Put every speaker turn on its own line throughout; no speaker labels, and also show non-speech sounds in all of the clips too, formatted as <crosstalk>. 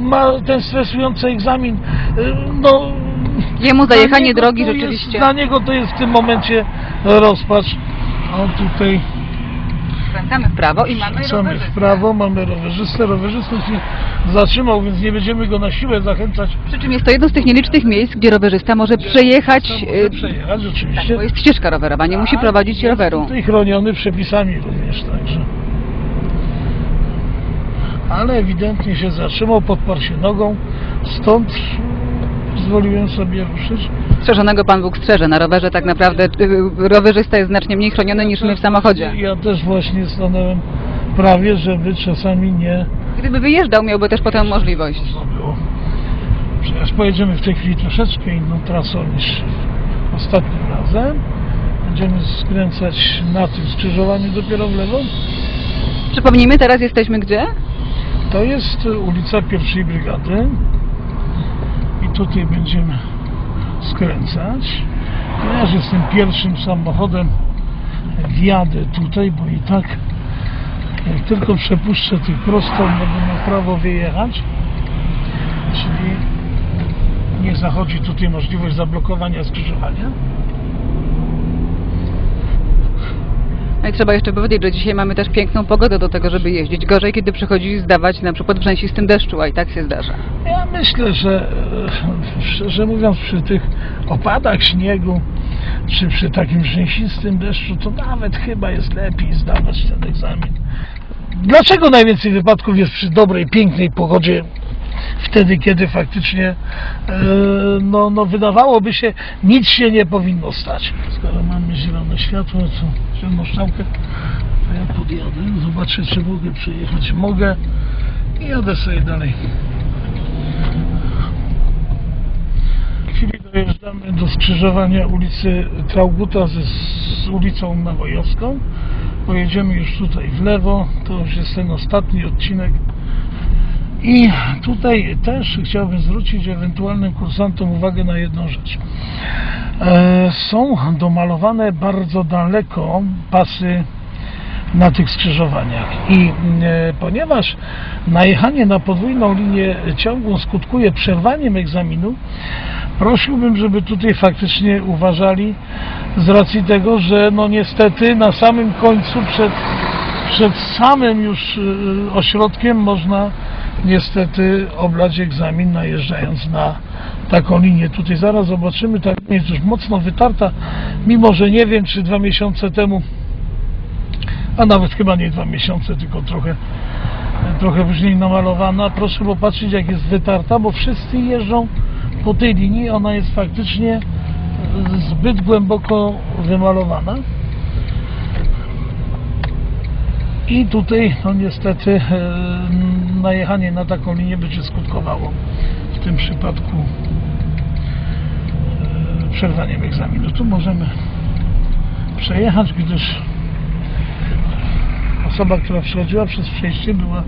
ma ten stresujący egzamin, y, no...
Jemu zajechanie
niego
drogi
to Jest,
rzeczywiście.
dla niego to jest w tym momencie rozpacz. O tutaj
Skręcamy w prawo i mamy
skręcamy w
rowerzystę.
prawo, mamy rowerzystę, rowerzysta się zatrzymał, więc nie będziemy go na siłę zachęcać.
Przy czym jest to jedno z tych nielicznych miejsc, gdzie rowerzysta może przejechać, y,
może przejechać,
tak,
oczywiście.
bo jest ścieżka rowerowa, nie musi prowadzić
jest
roweru.
Tutaj chroniony przepisami również, także. Ale ewidentnie się zatrzymał, podparł się nogą, stąd pozwoliłem sobie ruszyć.
Strzeżonego Pan Bóg strzeże. Na rowerze tak naprawdę y, rowerzysta jest znacznie mniej chroniony niż my w samochodzie.
Ja też właśnie stanąłem prawie, żeby czasami nie
Gdyby wyjeżdżał, miałby też potem możliwość.
Przecież pojedziemy w tej chwili troszeczkę inną trasą niż ostatnim razem. Będziemy skręcać na tym skrzyżowaniu dopiero w lewo.
Przypomnijmy, teraz jesteśmy gdzie?
To jest ulica pierwszej brygady i tutaj będziemy skręcać. Ponieważ jestem pierwszym samochodem, wjadę tutaj, bo i tak jak tylko przepuszczę tych prostą, będę miał prawo wyjechać. Czyli nie zachodzi tutaj możliwość zablokowania skrzyżowania.
No i trzeba jeszcze powiedzieć, że dzisiaj mamy też piękną pogodę do tego, żeby jeździć. Gorzej, kiedy przychodzi zdawać na przykład w rzęsistym deszczu, a i tak się zdarza.
Ja myślę, że szczerze mówiąc przy tych opadach śniegu czy przy takim rzęsistym deszczu to nawet chyba jest lepiej zdawać ten egzamin. Dlaczego najwięcej wypadków jest przy dobrej, pięknej pogodzie? Wtedy, kiedy faktycznie e, no, no wydawałoby się, nic się nie powinno stać. Skoro mamy zielone światło, to zieloną strzałkę, to ja podjadę, zobaczę czy mogę przejechać. Mogę i jadę sobie dalej. W chwili dojeżdżamy do skrzyżowania ulicy Trauguta z, z ulicą Nawojowską. Pojedziemy już tutaj w lewo. To już jest ten ostatni odcinek. I tutaj też chciałbym zwrócić ewentualnym kursantom uwagę na jedną rzecz. E, są domalowane bardzo daleko pasy na tych skrzyżowaniach. I e, ponieważ najechanie na podwójną linię ciągłą skutkuje przerwaniem egzaminu, prosiłbym, żeby tutaj faktycznie uważali z racji tego, że no niestety na samym końcu przed, przed samym już e, ośrodkiem można niestety oblać egzamin najeżdżając na taką linię. Tutaj zaraz zobaczymy, ta linia jest już mocno wytarta, mimo że nie wiem, czy dwa miesiące temu a nawet chyba nie dwa miesiące, tylko trochę, trochę później namalowana. Proszę popatrzeć jak jest wytarta, bo wszyscy jeżdżą po tej linii, ona jest faktycznie zbyt głęboko wymalowana. I tutaj, no niestety, e, najechanie na taką linię będzie skutkowało w tym przypadku e, przerwaniem egzaminu. Tu możemy przejechać, gdyż osoba, która przechodziła przez przejście była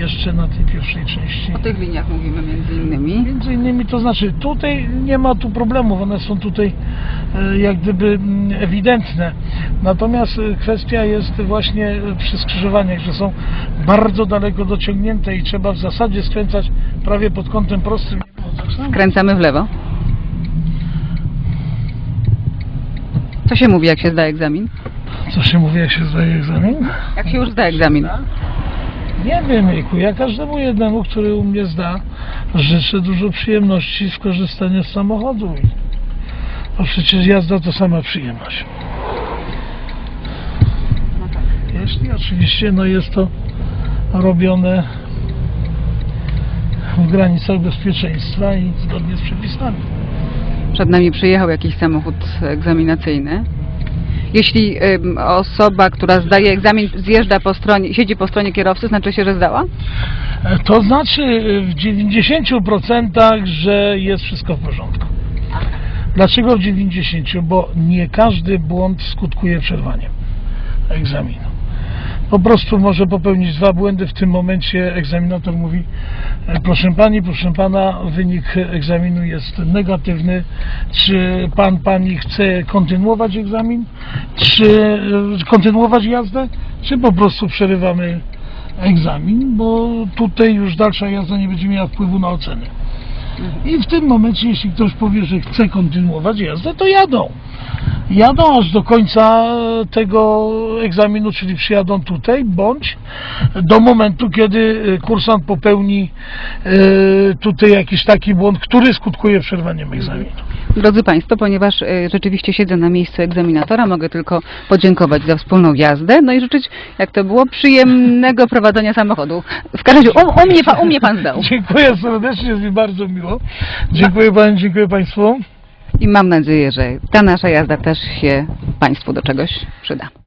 jeszcze na tej pierwszej części.
O tych liniach mówimy między innymi.
Między innymi to znaczy tutaj nie ma tu problemów, one są tutaj e, jak gdyby mm, ewidentne. Natomiast e, kwestia jest właśnie e, przy skrzyżowaniach, że są bardzo daleko dociągnięte i trzeba w zasadzie skręcać prawie pod kątem prostym.
Skręcamy w lewo. Co się mówi, jak się zda egzamin?
Co się mówi, jak się zdaje egzamin?
Jak się już zda egzamin?
Nie wiem, Jejku, ja każdemu jednemu, który u mnie zda, życzę dużo przyjemności z korzystania z samochodu. Bo przecież jazda to sama przyjemność.
No tak.
Jeśli oczywiście no jest to robione w granicach bezpieczeństwa i zgodnie z przepisami.
Przed nami przyjechał jakiś samochód egzaminacyjny. Jeśli osoba, która zdaje egzamin, zjeżdża po stronie, siedzi po stronie kierowcy, znaczy się, że zdała?
E, To znaczy e, w 90%, że jest wszystko w porządku. Dlaczego w 90%? Bo nie każdy błąd skutkuje przerwaniem egzaminu. Po prostu może popełnić dwa błędy. W tym momencie egzaminator mówi e, proszę pani, proszę pana, wynik egzaminu jest negatywny. Czy pan, pani chce kontynuować egzamin? Czy e, kontynuować jazdę? Czy po prostu przerywamy egzamin, bo tutaj już dalsza jazda nie będzie miała wpływu na oceny. I w tym momencie, jeśli ktoś powie, że chce kontynuować jazdę, to jadą. Jadą aż do końca tego egzaminu, czyli przyjadą tutaj, bądź do momentu, kiedy e, kursant popełni e, tutaj jakiś taki błąd, który skutkuje przerwaniem egzaminu.
Drodzy Państwo, ponieważ e, rzeczywiście siedzę na miejscu egzaminatora, mogę tylko podziękować za wspólną jazdę, no i życzyć, jak to było, przyjemnego <laughs> prowadzenia samochodu. W każdym razie u, u, mnie, u mnie Pan zdał. <laughs>
Dziękuję serdecznie, jest mi bardzo miło. Dziękuję Pani, dziękuję Państwu.
I mam nadzieję, że ta nasza jazda też się Państwu do czegoś przyda.